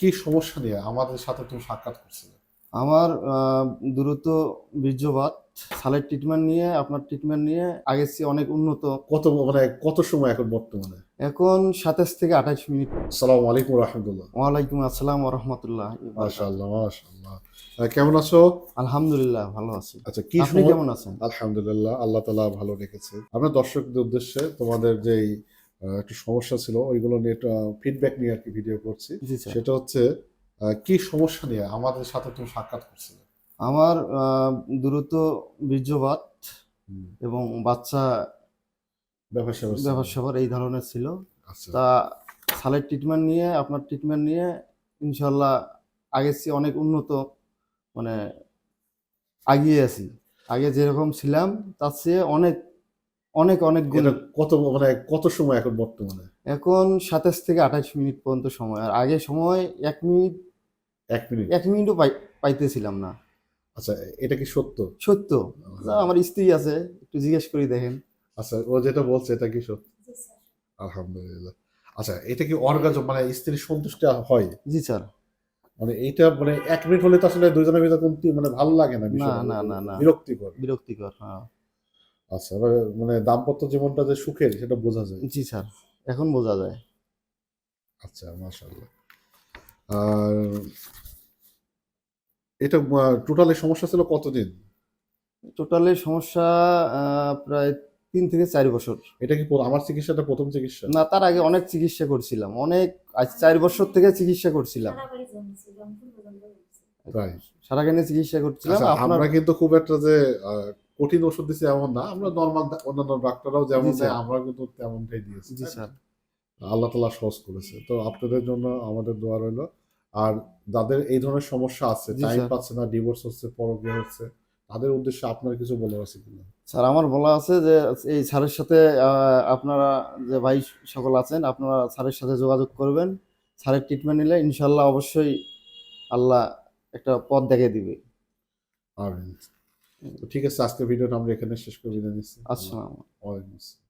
কি সমস্যা নিয়ে আমাদের সাথে তুমি সাক্ষাৎ করছিলে? আমার দ্রুত বীর্যপাত সালের ট্রিটমেন্ট নিয়ে আপনার ট্রিটমেন্ট নিয়ে আগের চেয়ে অনেক উন্নত। কত মানে কত সময় এখন বর্তমানে? এখন সাতাশ থেকে আঠাশ মিনিট। আসসালামু আলাইকুম রহমতুল্লাহ। ওয়ালাইকুম আসসালাম রহমতুল্লাহ মাশাআল্লাহ মাশাআল্লাহ। কেমন আছো? আলহামদুলিল্লাহ ভালো আছি। আচ্ছা কি আপনি কেমন আছেন? আলহামদুলিল্লাহ আল্লাহ তালা ভালো রেখেছে। আমরা দর্শকদের উদ্দেশ্যে তোমাদের যেই একটু সমস্যা ছিল ওইগুলো নিয়ে ফিডব্যাক নিয়ে আর কি ভিডিও করছি। সেটা হচ্ছে কি সমস্যা নিয়ে আমাদের সাথে তুমি সাক্ষাৎ করছিলে? আমার দ্রুত বীর্যপাত এবং বাচ্চা ব্যবসা। ব্যবসা এই ধরনের ছিল। আচ্ছা। তা সালের ট্রিটমেন্ট নিয়ে আপনার ট্রিটমেন্ট নিয়ে ইনশাল্লাহ আগের চেয়ে অনেক উন্নত মানে আগিয়ে আছি। আগে যেরকম ছিলাম তার চেয়ে অনেক অনেক অনেক গুণ। কত মানে কত সময় এখন বর্তমানে? এখন সাতাশ থেকে আঠাশ মিনিট পর্যন্ত সময়। আর আগে সময় এক মিনিট এক মিনিট। এক মিনিটও পাই পাইতেছিলাম না। আচ্ছা এটা কি সত্য? সত্য। আমার স্ত্রী আছে একটু জিজ্ঞেস করি দেখেন। আচ্ছা ও যেটা বলছে এটা কি সত্য? আলহামদুলিল্লাহ। আচ্ছা এটা কি অর্গাজম মানে স্ত্রীর সন্তুষ্টি হয়? জি স্যার। মানে এইটা মানে এক মিনিট হলে তো আসলে দুজনের ভিতরে কোন মানে ভালো লাগে না। না, না, না। বিরক্তিকর। বিরক্তিকর হ্যাঁ। আচ্ছা এবার মানে দাম্পত্য জীবনটা যে সুখের সেটা বোঝা যায়। জি স্যার এখন বোঝা যায়। আচ্ছা মাশাআল্লাহ। আর এটা টোটালি সমস্যা ছিল কতদিন? টোটালি সমস্যা আহ, প্রায় তিন থেকে চার বছর। এটা কি আমার চিকিৎসাটা প্রথম চিকিৎসা? না তার আগে অনেক চিকিৎসা করছিলাম। অনেক আজ চার বছর থেকে চিকিৎসা করছিলাম। সারাখানে চিকিৎসা করছিলাম। আচ্ছা, আপনার আমরা কিন্তু খুব একটা যে আহ, কঠিন ওষুধ দিছি এমন না আমরা নর্মাল অন্যান্য ডাক্তাররাও যেমন দেয় আমরা কিন্তু তেমনটাই দিয়েছি। জি স্যার। আল্লাহ তালা সহজ করেছে। তো আপনাদের জন্য আমাদের দোয়া রইল। আর যাদের এই ধরনের সমস্যা আছে টাইম পাচ্ছে না ডিভোর্স হচ্ছে পরকিয়া হচ্ছে তাদের উদ্দেশ্যে আপনার কিছু বলে আছে কিনা? স্যার আমার বলা আছে যে এই স্যারের সাথে আপনারা যে ভাই সকল আছেন আপনারা স্যারের সাথে যোগাযোগ করবেন। স্যারের ট্রিটমেন্ট নিলে ইনশাল্লাহ অবশ্যই আল্লাহ একটা পথ দেখিয়ে দিবে। আমিন। তো ঠিক আছে আজকের ভিডিওটা আমরা এখানে শেষ করে বিদায় নিচ্ছি। আচ্ছা ওয়ালাইকুম আসসালাম।